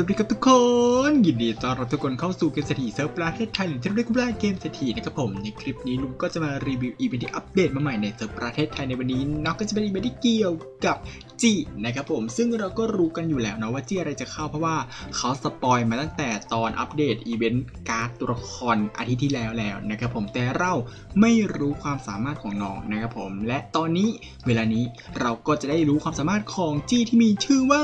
สวัสดีครับทุกคน ยินดีต้อนรับทุกคนเข้าสู่เกมเศรษฐีเซิร์ฟประเทศไทยหรือที่เรียกว่าเกมเศรษฐีนะครับผมในคลิปนี้ลุงก็จะมารีวิวอีเวนต์ที่อัปเดตมาใหม่ในเซิร์ฟประเทศไทยในวันนี้นาะก็จะเป็นอีเวนต์ที่เกี่ยวกับจีนะครับผมซึ่งเราก็รู้กันอยู่แล้วนะว่าจีอะไรจะเข้าเพราะว่าเขาสปอยมาตั้งแต่ตอนอัปเดตอีเวนต์การ์ดตัวละครอาทิตย์ที่แล้วแล้วนะครับผมแต่เราไม่รู้ความสามารถของน้องนะครับผมและตอนนี้เวลานี้เราก็จะได้รู้ความสามารถของจี้ที่มีชื่อว่า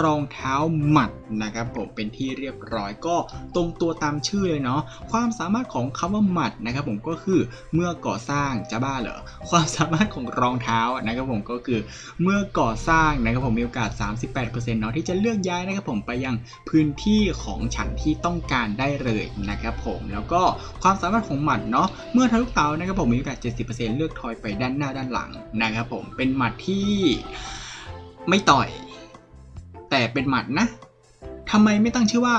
รองเท้าหมัดนะครับผมเป็นที่เรียบร้อยก็ตรงตัวตามชื่อเลยเนาะความสามารถของคำว่าหมัดนะครับผมก็คือเมื่อก่อสร้างจะบ้าเหรอความสามารถของรองเท้านะครับผมก็คือเมื่อก่อสร้างนะครับผมมีโอกาส 38%เนาะที่จะเลือกย้ายนะครับผมไปยังพื้นที่ของฉันที่ต้องการได้เลยนะครับผมแล้วก็ความสามารถของหมัดเนาะเมื่อทะลุเตานะครับผมมีโอกาส 70%เลือกทอยไปด้านหน้าด้านหลังนะครับผมเป็นหมัดที่ไม่ต่อย แต่เป็นหมัดนะทำไมไม่ตั้งชื่อว่า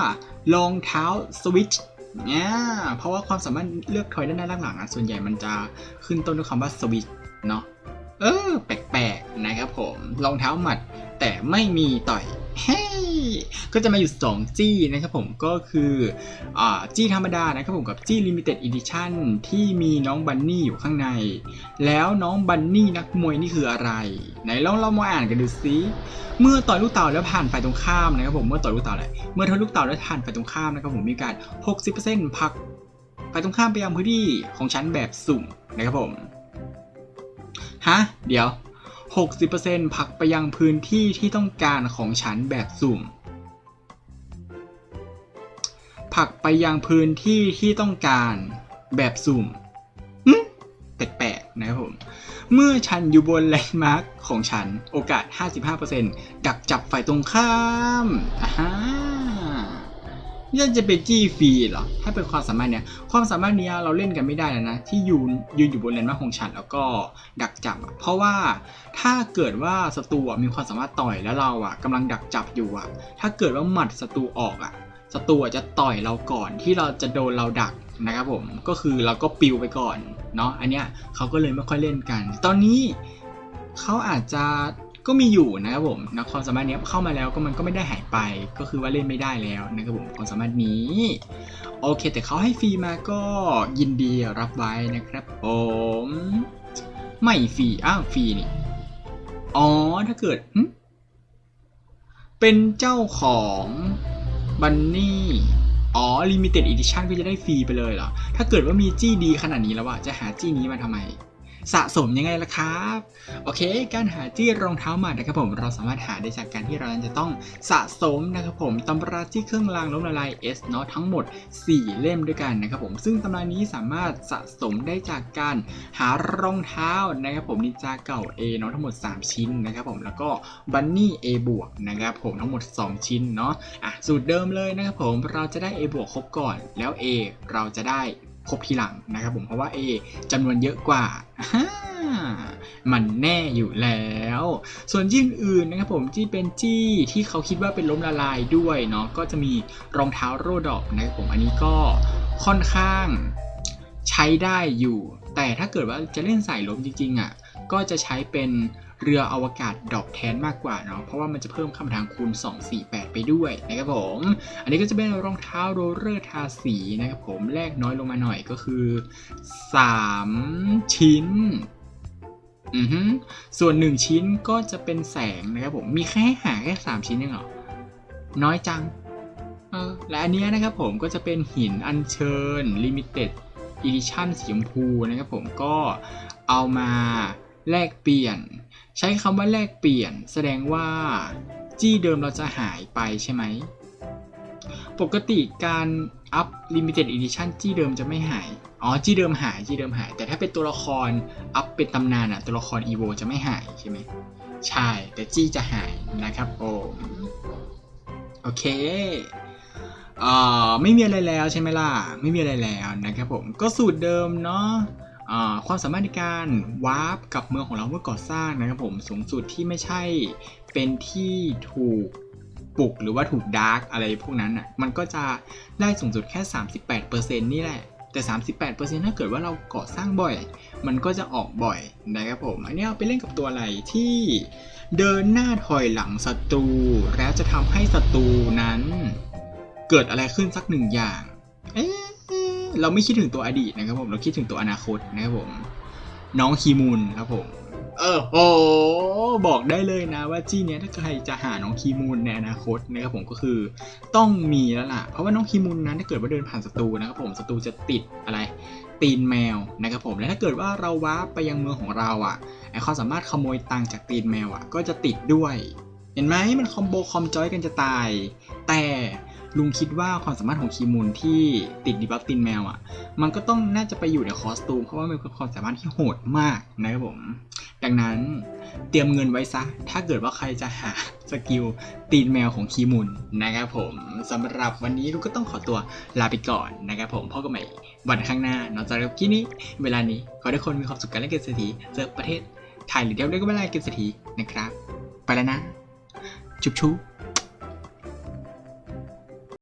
รองเท้าสวิตช์เนี่ยเพราะว่าความสามารถเลือกทอยด้านหน้าด้านหลังอะส่วนใหญ่มันจะขึ้นต้นด้วยคำว่าสวิตช์เนาะ เออ แปลกๆนะครับผมรองเท้าหมัดแต่ไม่มีต่อยเฮ้ก็จะมาอยู่ 2 จี้นะครับผมก็คืออ่าจี้ธรรมดานะครับผมกับจี้ limited edition ที่มีน้องบันนี่อยู่ข้างใน แล้วน้องบันนี่นักมวยนี่คืออะไร ไหนลองเรามาอ่านกันดูซิเมื่อต่อยลูกเต่าแล้วผ่านฝ่ายตรงข้ามนะครับผมเมื่อต่อยลูกเต่าเลยเมื่อทะลุลูกเต่าแล้วผ่านฝ่ายตรงข้ามนะครับผมมีการ 60%พักฝ่ายตรงข้ามไปยังพื้นที่ของชั้นแบบสุ่มนะครับผม ฮะ เดี๋ยว 60%พักไปยังพื้นที่ที่ต้องการของฉันแบบสุ่มผลักไปยังพื้นที่ที่ต้องการแบบสุ่มแปลกๆนะครับผม เมื่อฉันอยู่บนแลนด์มาร์คของฉัน โอกาส 55%ดักจับฝ่ายตรงข้ามอ่าฮะ นี่จะเป็นจี้ฟรีเหรอถ้าเป็นความสามารถเนี้ยความสามารถเนี้ยเราเล่นกันไม่ได้แล้วนะที่ยืนยืนอยู่บนแลนมาของฉันแล้วก็ดักจับเพราะว่าถ้าเกิดว่าศัตรูมีความสามารถต่อยแล้วเราอะกำลังดักจับอยู่อะ ถ้าเกิดว่าหมัดศัตรูออกอะศัตรูจะต่อยเราก่อนที่เราจะโดนเราดักนะครับผมก็คือเราก็ปิวไปก่อนเนาะอันเนี้ยเขาก็เลยไม่ค่อยเล่นกัน ตอนนี้เขาอาจจะ ก็มีอยู่นะครับผมนะความสามารถนี้เข้ามาแล้วก็มันก็ไม่ได้หายไป ก็คือว่าเล่นไม่ได้แล้วนะครับผมความสามารถนี้โอเค แต่เขาให้ฟรีมาก็ยินดีรับไว้นะครับผมไม่ฟรีอ้าวฟรีนี่อ๋อถ้าเกิดเป็นเจ้าของบันนี่อ๋อ Limited Edition ก็จะได้ฟรีไปเลยเหรอ ถ้าเกิดว่ามีจี้ดีขนาดนี้แล้วอะจะหาจี้นี้มาทำไม สะสมยังไงล่ะครับ โอเค การหาจี้รองเท้าหมัดนะครับผมเราสามารถหาได้จากการที่เราจะต้องสะสมนะครับผมตำราที่เครื่องรางล้มละลาย S เนาะทั้งหมด 4 เล่มด้วยกันนะครับผมซึ่งตำรานี้สามารถสะสมได้จากการหารองเท้านะครับผมนินจาเก่า A เนาะทั้งหมด 3 ชิ้นนะครับผมแล้วก็บันนี่ A บวกนะครับผมทั้งหมด 2 ชิ้นเนาะอะสูตรเดิมเลยนะครับผมเราจะได้ A บวกครบก่อนแล้ว A เราจะได้ ครบทีหลังนะครับผมเพราะว่า A จำนวนเยอะกว่ามันแน่อยู่แล้ว ส่วนจี้อื่นนะครับผมที่เป็นจี้ที่เขาคิดว่าเป็นล้มละลายด้วยเนาะก็จะมีรองเท้าโรดอกนะครับผมอันนี้ก็ค่อนข้างใช้ได้อยู่ แต่ถ้าเกิดว่าจะเล่นสายล้มจริงๆอะก็จะใช้เป็น เรืออวกาศดอกแทนมากกว่าเนาะเพราะว่ามันจะเพิ่มคำทางคูณ 248 ไปด้วยนะครับผม อันนี้ก็จะเป็นรองเท้าโรลเลอร์ทาสีนะครับผมแลกน้อยลงมาหน่อยก็คือ 3 ชิ้นอือฮึส่วน 1 ชิ้นก็จะเป็นแสงนะครับผมมีแค่หาแค่ 3 ชิ้นเองเหรอน้อยจังออและอันเนี้ยนะครับผมก็จะเป็นหินอัญเชิญ Limited Edition สีชมพูนะครับผมก็เอามา แลกเปลี่ยน ใช้คำว่าแลกเปลี่ยน แสดงว่าจี้เดิมเราจะหายไปใช่ไหม ปกติการอัพ Limited Edition จี้เดิมจะไม่หาย อ๋อ จี้เดิมหาย จี้เดิมหาย แต่ถ้าเป็นตัวละครอัพเป็นตำนานอะตัวละคร EVO จะไม่หายใช่ไหม ใช่ แต่จี้จะหายนะครับผมโอเคเอ่อไม่มีอะไรแล้วใช่ไหมล่ะ ไม่มีอะไรแล้วนะครับผม ก็สูตรเดิมเนาะ ความสามารถในการวาร์ปกับเมืองของเราเมื่อก่อสร้างนะครับผมสูงสุดที่ไม่ใช่เป็นที่ถูกปลุกหรือว่าถูกดาร์กอะไรพวกนั้นอะมันก็จะได้สูงสุดแค่ 38%นี่แหละ แต่ 38%ถ้าเกิดว่าเราก่อสร้างบ่อย มันก็จะออกบ่อยนะครับผมอันนี้เอาไปเล่นกับตัวอะไรที่เดินหน้าถอยหลังศัตรู แล้วจะทำให้ศัตรูนั้น เกิดอะไรขึ้นสักหนึ่งอย่าง เอ๊ะ เราไม่คิดถึงตัวอดีตนะครับผมเราคิดถึงตัวอนาคตนะครับผม น้องคีมูลครับผม เออโอ้บอกได้เลยนะว่าจี้เนี้ยถ้าใครจะหาน้องคีมูลในอนาคตนะครับผมก็คือต้องมีแล้วล่ะ เพราะว่าน้องคีมูลนั้นถ้าเกิดว่าเดินผ่านศัตรูนะครับผมศัตรูจะติดอะไร ตีนแมวนะครับผมและถ้าเกิดว่าเราว้าไปยังเมืองของเราอะไอความสามารถขโมยตังค์จากตีนแมวอะ ก็จะติดด้วย เห็นไหมมันคอมโบคอมจอยกันจะตาย แต่ ลุงคิดว่าความสามารถของคีมูลที่ติดดีบัฟตีนแมวอะ มันก็ต้องน่าจะไปอยู่ในคอสตูมเพราะว่ามันเป็นความสามารถที่โหดมากนะครับผม ดังนั้นเตรียมเงินไว้ซะ ถ้าเกิดว่าใครจะหาสกิลตีนแมวของคีมุนนะครับผมสำหรับวันนี้ลูกก็ต้องขอตัวลาไปก่อนนะครับผมพบกันใหม่วันข้างหน้านอกจากคลิปนี้ เวลานี้ขอให้ทุกคนมีความสุขกันและเกินเศรษฐีเจอประเทศไทยหรือเดียวได้ก็ไม่ไรเกินเศรษฐีนะครับ ไปแล้วนะชุบชุบ